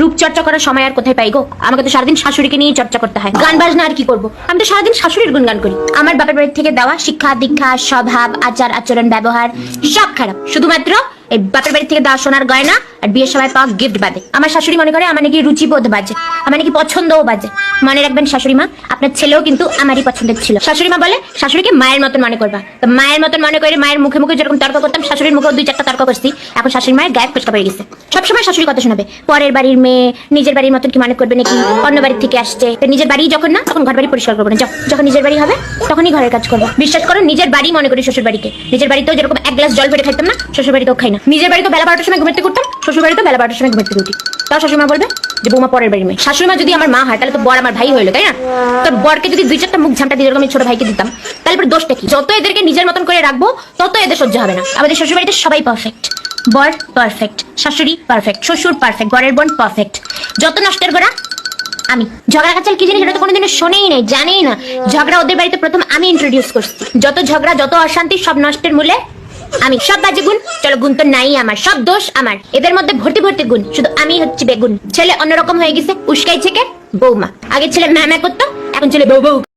রূপচর্চা করার সময় আর কোথায় পাই গো? আমাকে তো সারাদিন শাশুড়িকে নিয়ে চর্চা করতে হয়। গান বাজনা আর কি করব? আমি তো সারাদিন শাশুড়ির গুণগান করি। আমার বাপের বাড়ির থেকে দেওয়া শিক্ষা দীক্ষা, স্বভাব, আচার, আচরণ, ব্যবহার, সব খারাপ। শুধুমাত্র এই বাপের বাড়ি থেকে দেওয়া সোনার গয়না আর বিয়ের সময় পাওয়া গিফট বাদে। আমার শাশুড়ি মনে করে আমার নাকি রুচিবোধ বাজে, আমার নাকি পছন্দও বাজে। মনে রাখবেন শাশুড়ি মা, আপনার ছেলেও কিন্তু আমারই পছন্দের ছিল। শাশুড়ি মা বলে, শাশুড়িকে মায়ের মতন মনে করবা। তো মায়ের মতন মনে করে মায়ের মুখে মুখে যেরকম তর্ক করতাম, শাশুড়ির মুখেও দুই চারটা তর্ক করছি। এখন শাশুড়ি মায়ের গায়ে ফুচকা পেয়ে গেছে। সবসময় শাশুড়ি কথা শোনাবে, পরের বাড়ির মেয়ে নিজের বাড়ির মতন কি মনে করবে নাকি? অন্য বাড়ির থেকে আসছে। নিজের বাড়ি যখন না, তখন ঘর বাড়ি পরিষ্কার করব না। যখন নিজের বাড়ি হবে, তখনই ঘরের কাজ করব। বিশ্বাস করো, নিজের বাড়ি মনে করি শ্বশুর বাড়িকে নিজের বাড়িতেও যেরকম এক গ্লাস জল পেটে খাইতাম না শ্বশুর বাড়িতেও খাই না। নিজের বাড়িতে বেলা বারোটার সময় ঘুমাতে করতাম শ্বশুর বাড়িতে বেলা বারোটার সময় ঘুমাতে উঠি। তাও শাশুড়ি মা বলবে যে, বৌমা, পরের বাড়ির মেয়ে শাশুড়ি মা যদি আমার মা হয়, তাহলে তো বর আমার ভাই হইল, তাই না? তোর বরকে যদি দুই চারটা মুখ ঝামটা দিয়ে আমি ছোট ভাইকে দিতাম, তাহলে পরে দোষটা কি? যত এদেরকে নিজের মতন করে রাখব, তত এদের সহ্য হবে না। আমাদের শ্বশুর বাড়িতে সবাই পারফেক্ট বর পারফেক্ট শাশুড়ি পারফেক্ট শ্বশুর পারফেক্ট বরের বোন পারফেক্ট যত নষ্টের গোড়া আমি। ঝগড়া কাচাল কি জিনিস? এটা তো কোনোদিনও শোনেই নাই, জানেই না। ঝগড়া ওদের বাড়িতে প্রথম আমি ইন্ট্রোডিউস করছি। যত ঝগড়া, যত অশান্তি, সব নষ্টের মূলে আমি সব বাজে গুণ, চলো গুণ তো নাই আমার, সব দোষ আমার। এদের মধ্যে ভর্তি ভর্তি গুণ, শুধু আমি হচ্ছে বেগুন। ছেলে অন্যরকম হয়ে গেছে, উস্কাই থেকে বৌমা। আগে ছেলে ম্যামা করতো, এখন ছেলে বউ বউ।